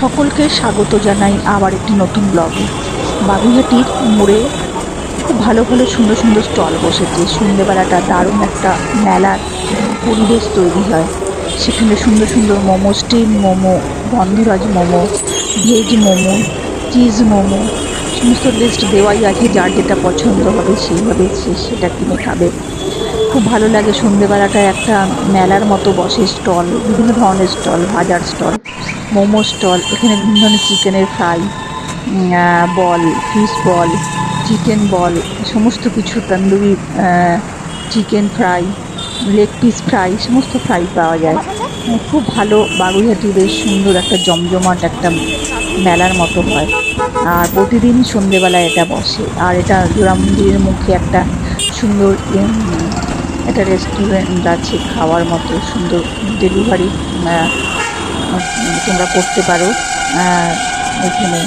সকলকে স্বাগত জানাই আবার একটি নতুন ব্লগে। বাগুইহাটির মোড়ে খুব ভালো ভালো সুন্দর সুন্দর স্টল বসেছে। সন্ধ্যেবেলাটা দারুণ একটা মেলার পরিবেশ তৈরি হয়। সেখানে সুন্দর সুন্দর মোমো, স্টিম মোমো গন্ধরাজ মোমো, ভেজ মোমো, চিজ মোমো, সমস্ত লিস্ট দেওয়াই আছে। যার যেটা পছন্দ হবে সেইভাবে সে সেটা কিনে খাবে। খুব ভালো লাগে সন্ধেবেলাটায় একটা মেলার মতো বসে স্টল, বিভিন্ন ধরনের স্টল ভাজার স্টল, মোমো স্টল, এখানে বিভিন্ন ধরনের চিকেনের fry ball, fish ball, chicken ball, সমস্ত কিছু, tandoori chicken fry, leg piece fry, সমস্ত ফ্রাই পাওয়া যায়। খুব ভালো, বাগুইহাটি বেশ সুন্দর একটা জমজমাট একটা মেলার মতো হয়। আর প্রতিদিন সন্ধেবেলায় এটা বসে। আর এটা জোড়া মন্দিরের মুখে একটা সুন্দর একটা রেস্টুরেন্ট আছে খাওয়ার মতো, সুন্দর ডেলিভারি তোমরা করতে পারো। এখানে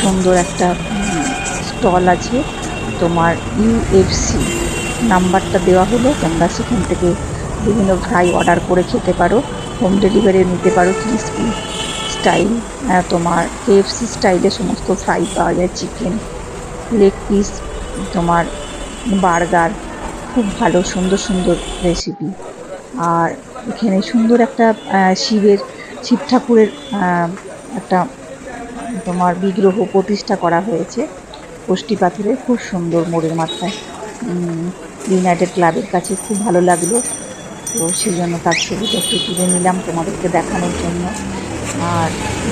সুন্দর একটা স্টল আছে। তোমার ইউএফসি নাম্বারটা দেওয়া হলো, তোমরা সেখান থেকে বিভিন্ন ফ্রাই অর্ডার করে খেতে পারো। হোম ডেলিভারি নিতে পারো ক্রিসপি স্টাইল তোমার কেএফসি স্টাইলে সমস্ত ফ্রাই পাওয়া যায় চিকেন লেগ পিস তোমার বার্গার খুব ভালো, সুন্দর সুন্দর রেসিপি আর এখানে সুন্দর একটা শিবের, শিব ঠাকুরের একটা তোমার বিগ্রহ প্রতিষ্ঠা করা হয়েছে কোষ্টি পাথরে। খুব সুন্দর মোড়ের মাথায় ইউনাইটেড ক্লাবের কাছে খুব ভালো লাগল। তো সেই জন্য তার ছবিটা একটু তুলে নিলাম তোমাদেরকে দেখানোর জন্য। আর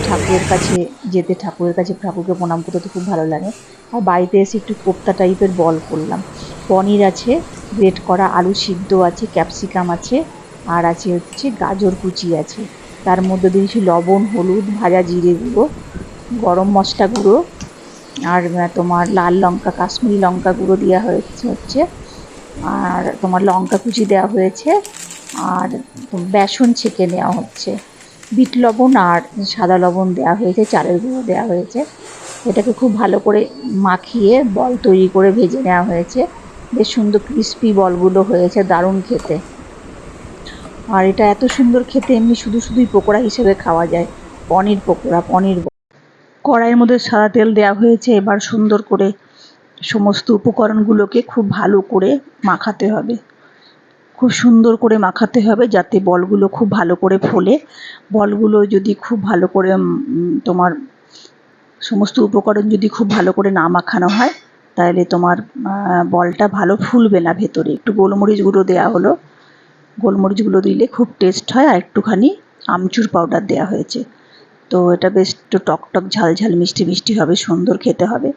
ঠাকুরের কাছে যেতে, ঠাকুরের কাছে ঠাকুরকে প্রণাম করতে তো খুব ভালো লাগে। আর বাড়িতে এসে একটু কোপ্তা টাইপের বল করলাম। পনির আছে গ্রেট করা আলু সিদ্ধ আছে, ক্যাপসিকাম আছে, আর আছে হচ্ছে গাজর কুচি আছে। তার মধ্যে দিয়েছি লবণ, হলুদ, ভাজা জিরে গুঁড়ো, গরম মশলা গুঁড়ো, আর তোমার লাল লঙ্কা, কাশ্মীরি লঙ্কা গুঁড়ো দেওয়া হয়েছে হচ্ছে, আর তোমার লঙ্কা কুচি দেওয়া হয়েছে, আর বেসন ছেঁকে নেওয়া হচ্ছে। বিট লবণ আর সাদা লবণ দেওয়া হয়েছে, চালের গুঁড়ো দেওয়া হয়েছে। এটাকে খুব ভালো করে মাখিয়ে বল তৈরি করে ভেজে নেওয়া হয়েছে। বেশ সুন্দর ক্রিস্পি বলগুলো হয়েছে, দারুণ খেতে। আর এটা এত সুন্দর খেতে, এমনি শুধু শুধুই পকোড়া হিসেবে খাওয়া যায়। পনির পকোড়া, পনির কড়াইয়ের মধ্যে সাদা তেল দেওয়া হয়েছে, এবার সুন্দর করে সমস্ত উপকরণগুলোকে খুব ভালো করে মাখাতে হবে। খুব সুন্দর করে মাখাতে হবে যাতে বলগুলো খুব ভালো করে ফোলে। বলগুলো যদি খুব ভালো করে তোমার সমস্ত উপকরণ যদি খুব ভালো করে না মাখানো হয় তাহলে তোমার বলটা ভালো ফুলবে না ভেতরে। একটু গোলমরিচ গুঁড়ো দেওয়া হলো। গোলমরিচ গুঁড়ো দিলে খুব টেস্ট হয় আর একটুখানি আমচুর পাউডার দেওয়া হয়েছে। তো এটা বেশ একটু টক টক, ঝাল ঝাল, মিষ্টি মিষ্টি হবে, সুন্দর খেতে হবে।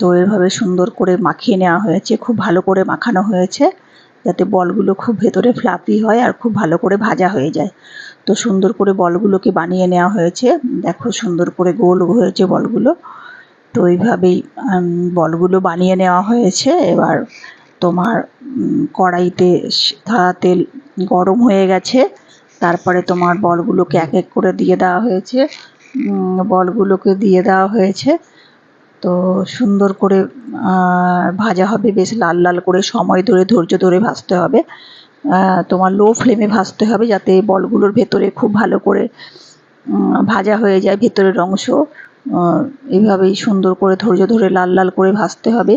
তো এভাবে সুন্দর করে মাখিয়ে নেওয়া হয়েছে, খুব ভালো করে মাখানো হয়েছে, যাতে বলগুলো খুব ভেতরে ফ্লাপি হয় আর খুব ভালো করে ভাজা হয়ে যায়। তো সুন্দর করে বলগুলোকে বানিয়ে নেওয়া হয়েছে। দেখো সুন্দর করে গোল হয়েছে বলগুলো। তো এইভাবেই বলগুলো বানিয়ে নেওয়া হয়েছে। এবার তোমার কড়াইতে সাদা তেল গরম হয়ে গেছে। তারপরে তোমার বলগুলোকে এক এক করে দিয়ে দেওয়া হয়েছে। বলগুলোকে দিয়ে দেওয়া হয়েছে। তো সুন্দর করে ভাজা হবে। বেশ লাল লাল করে সময় ধরে ধৈর্য ধরে ভাজতে হবে। তোমার লো ফ্লেমে ভাজতে হবে যাতে বলগুলোর ভেতরে খুব ভালো করে ভাজা হয়ে যায় ভেতরের অংশ। এইভাবেই সুন্দর করে ধৈর্য ধরে লাল লাল করে ভাজতে হবে।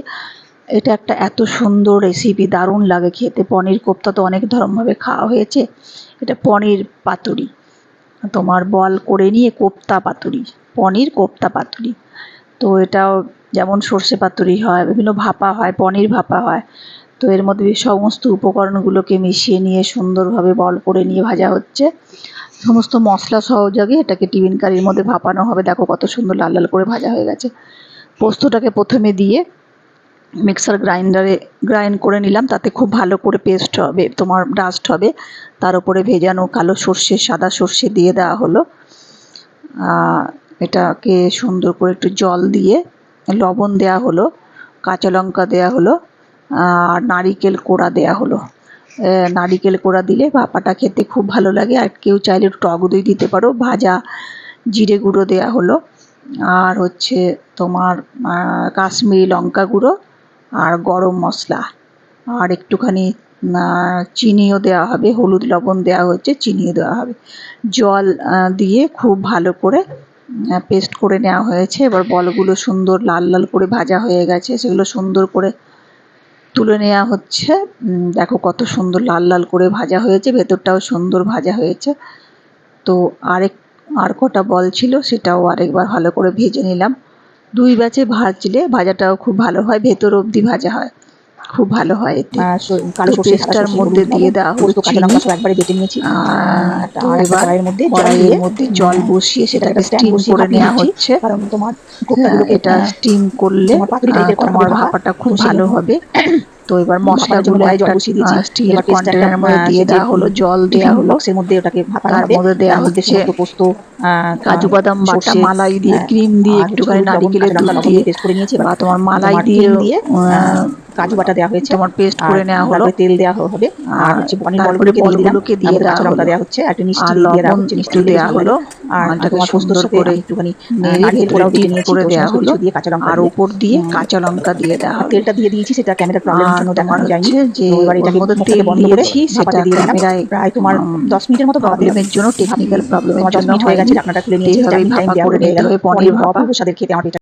এটা একটা এত সুন্দর রেসিপি দারুণ লাগে খেতে। পনির কোপ্তা তো অনেক ধরনভাবে খাওয়া হয়েছে। এটা পনির পাতুরি। তোমার বল করে নিয়ে কোপ্তা পাতুরি, পনির কোপ্তা পাতুরি। তো এটাও যেমন সর্ষে পাতুরি হয়, বিভিন্ন ভাপা হয়, পনির ভাপা হয়। তো এর মধ্যে সমস্ত উপকরণগুলোকে মিশিয়ে নিয়ে সুন্দরভাবে বল করে নিয়ে ভাজা হচ্ছে। সমস্ত মশলা সহযোগে এটাকে টিফিন কারির মধ্যে ভাপানো হবে। দেখো কত সুন্দর লাল লাল করে ভাজা হয়ে গেছে। পোস্তটাকে প্রথমে দিয়ে মিক্সার গ্রাইন্ডারে গ্রাইন্ড করে নিলাম। তাতে খুব ভালো করে পেস্ট হবে, তোমার ডাস্ট হবে। তার উপরে ভেজানো কালো সর্ষে, সাদা সর্ষে দিয়ে দেওয়া হলো। এটাকে সুন্দর করে একটু জল দিয়ে লবণ দেওয়া হলো, কাঁচা লঙ্কা দেওয়া হলো। আর নারিকেল কোড়া দেওয়া হলো। নারিকেল কোড়া দিলে ভাপাটা খেতে খুব ভালো লাগে। আর কেউ চাইলে টক দই দিতে পারো। ভাজা জিরে গুঁড়ো দেওয়া হলো। আর হচ্ছে তোমার কাশ্মীরি লঙ্কা গুঁড়ো আর গরম মশলা। আর একটুখানি চিনিও দেওয়া হবে। হলুদ লবণ দেওয়া হচ্ছে চিনিও দেওয়া হবে। জল দিয়ে খুব ভালো করে পেস্ট করে নেওয়া হয়েছে। এবার বলগুলো সুন্দর লাল লাল করে ভাজা হয়ে গেছে। সেগুলো সুন্দর করে তুলে নেওয়া হচ্ছে। দেখো কত সুন্দর লাল লাল করে ভাজা হয়েছে, ভেতরটাও সুন্দর ভাজা হয়েছে। তো আরেক, আর কটা বল ছিল সেটাও আরেকবার ভালো করে ভেজে নিলাম। দুই ব্যাচে ভাজলে ভাজাটাও খুব ভালো হয়, ভেতর অবধি ভাজা হয়। খুব ভালো হয় এতে। মধ্যে দিয়ে দেওয়া হলো চিনি। একবারে বেটে নিয়েছি। আর এবার মধ্যে কড়াইয়ের মধ্যে জল বসিয়ে সেটাকে স্টিম করে নেওয়া হচ্ছে। কারণ তোমার হ্যাঁ, এটা স্টিম করলে তোমার ভাপাটা খুব ভালো হবে। তো এবার মশলাগুলো জল একটা কন্টেনারের মধ্যে দিয়ে দেওয়া হলো জল দেওয়া হলো। বক্সের মধ্যে ওটাকে ভাপানো তার মধ্যে দেওয়া হচ্ছে পোস্ত কাজু বাদাম বাটা মালাই দিয়ে ক্রিম দিয়ে একটুখানি নারিকেলের দুধ দিয়ে পেস্ট করে নিয়েছি বা তোমার মালাই দিয়ে কাজু বাটা দেওয়া হয়েছে। তোমার পেস্ট করে নেওয়া হলো। তেল দেওয়া হবে। আর হচ্ছে পনির বলগুলোকে দিয়ে দিলাম। দিয়ে দেওয়া হলো। দেওয়া হচ্ছে একটু মিষ্টি দিয়ে দেওয়া হচ্ছে মিষ্টি দেওয়া হলো। আর এটাকে তোমার সুন্দর করে একটুখানি নেড়ে নারকেল ভেতরে কোড়াও ডিপ করে দেওয়া হলো। দিয়ে কাঁচা লঙ্কা আর দিয়ে। উপর দিয়ে কাঁচা লঙ্কা দিয়ে দেওয়া হলো। তেলটা দিয়ে দিয়েছি সেটা ক্যামেরা প্রবলেমের জন্য দেখানো যায়নি। যে এবার এটাকে তেল বন্ধ করে সেটা দিয়ে দিলাম। ক্যামেরায় প্রায় তোমার উম, দশ মিনিটের মতো প্রবলেমের জন্য টেকনিক্যাল প্রবলেমের তোমার জন্য হয়ে গেছে ঢাকনাটা খুলে নিয়েছি টাইম দেওয়া হয়ে গেল। পনির ভাপা। অপূর্ব খেতে আমার